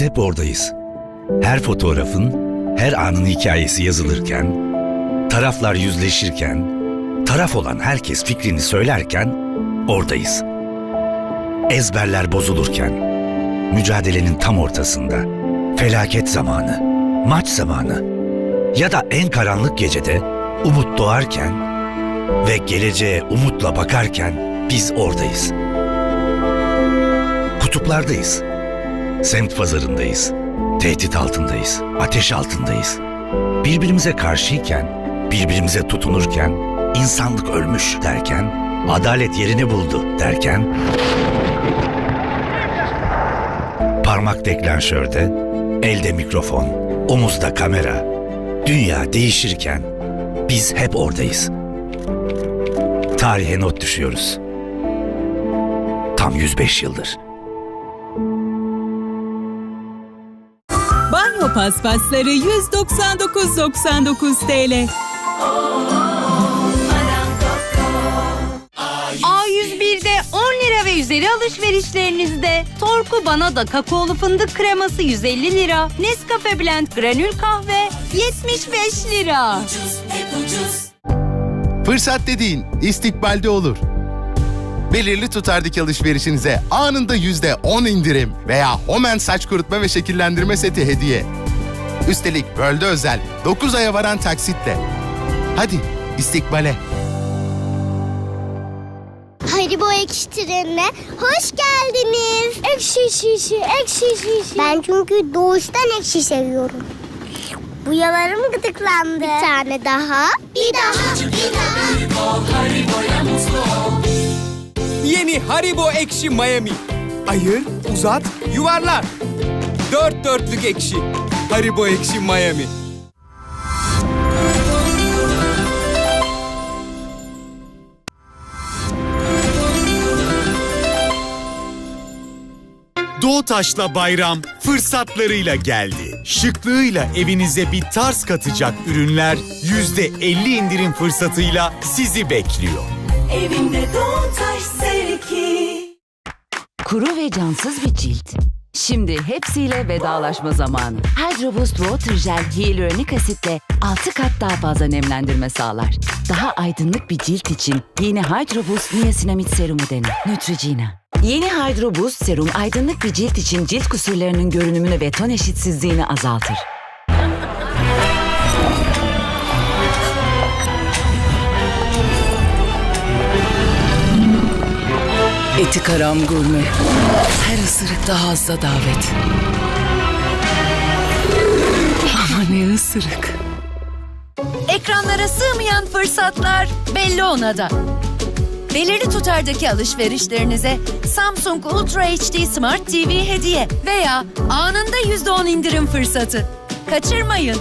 hep oradayız. Her fotoğrafın, her anın hikayesi yazılırken, taraflar yüzleşirken, taraf olan herkes fikrini söylerken oradayız. Ezberler bozulurken, mücadelenin tam ortasında, felaket zamanı, maç zamanı ya da en karanlık gecede umut doğarken ve geleceğe umutla bakarken biz oradayız. Kutuplardayız. Semt pazarındayız. Tehdit altındayız. Ateş altındayız. Birbirimize karşıyken, birbirimize tutunurken, insanlık ölmüş derken, adalet yerini buldu derken, parmak deklanşörde, elde mikrofon, omuzda kamera, dünya değişirken biz hep oradayız. Tarihe not düşüyoruz. Tam 105 yıldır. Banyo paspasları 199.99 TL. A101'de 10 lira ve üzeri alışverişlerinizde Torku bana da kakaolu fındık kreması 150 lira, Nescafe Blend granül kahve 75 lira. Fırsat dediğin istikbalde olur. Belirli tutardaki alışverişinize anında yüzde 10 indirim veya Homen saç kurutma ve şekillendirme seti hediye. Üstelik bölde özel 9 aya varan taksitle. Hadi istikbale. Haribo ekşi trenine hoş geldiniz. Ekşi şişi, ekşi şişi. Ben çünkü doğuştan ekşi seviyorum. Bu yalarım gıdıklandı. Bir tane daha. Bir daha. Bir daha. Yeni Haribo Ekşi Miami. Ayır, uzat, yuvarlar. Dört dörtlük ekşi. Haribo Ekşi Miami. Doğutaş'la bayram fırsatlarıyla geldi. Şıklığıyla evinize bir tarz katacak ürünler %50 indirim fırsatıyla sizi bekliyor. Evinde Doğutaş Seriki. Kuru ve cansız bir cilt. Şimdi hepsiyle vedalaşma zamanı. Hydro Boost Water Gel hyaluronik asitle 6 kat daha fazla nemlendirme sağlar. Daha aydınlık bir cilt için yeni Hydro Boost Niacinamide Serumu dene. Neutrogena. Yeni Hydro Boost Serum aydınlık bir cilt için cilt kusurlarının görünümünü ve ton eşitsizliğini azaltır. Eti Karam Gurme. Her ısırıkta hazza davet. Ama ne ısırık. Ekranlara sığmayan fırsatlar belli ona da. Belirli tutardaki alışverişlerinize Samsung Ultra HD Smart TV hediye veya anında %10 indirim fırsatı. Kaçırmayın.